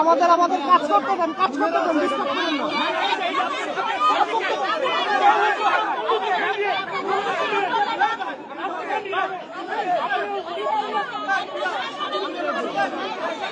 আমাদের আমাদের কাজ করতে দেন কাজ করতে দেন disturb করেন না।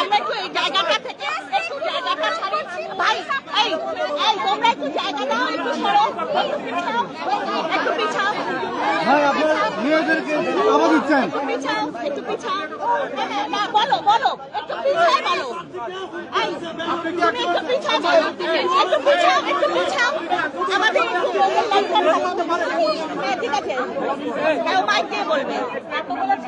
আমরা একটু এই জায়গাটা থেকে একটু জায়গাটা ছাড়ি ভাই এই এই তোমরা একটু জায়গা দাও একটু সরো একটু পিছাও ভাই আপনার মেয়েদেরকে আবার দিচ্ছেন। একটু পিছাও একটু পিছাও না, বলো বলো একটু পিছাও বলো এই তুমি একটু পিছাও বলো একটু পিছাও একটু পিছাও আমাদের একটু লাইনটা হ্যাঁ ঠিক আছে কেউ মাইক দিয়ে বলবে এতগুলো ছেলে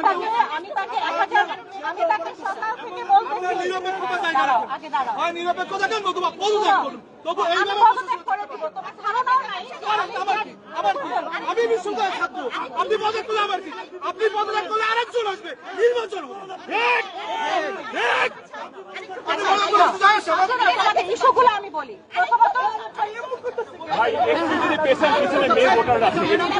নিরপেক্ষতা কেন তোমার পদত্যাগ করুন। তবু আমি বিশ্ববিদ্যালয়ের ছাত্র। আপনি পদত্যাগ করলে আবার কি? আপনি পদত্যাগ করলে আরেকজন আসবে। নির্বাচন আমার- আচ্ছা, ইস্যুগুলো আমি বলি। প্রথমত ভাই একটু যদি পেছনে পেছনে মেয়ে ভোটার আছে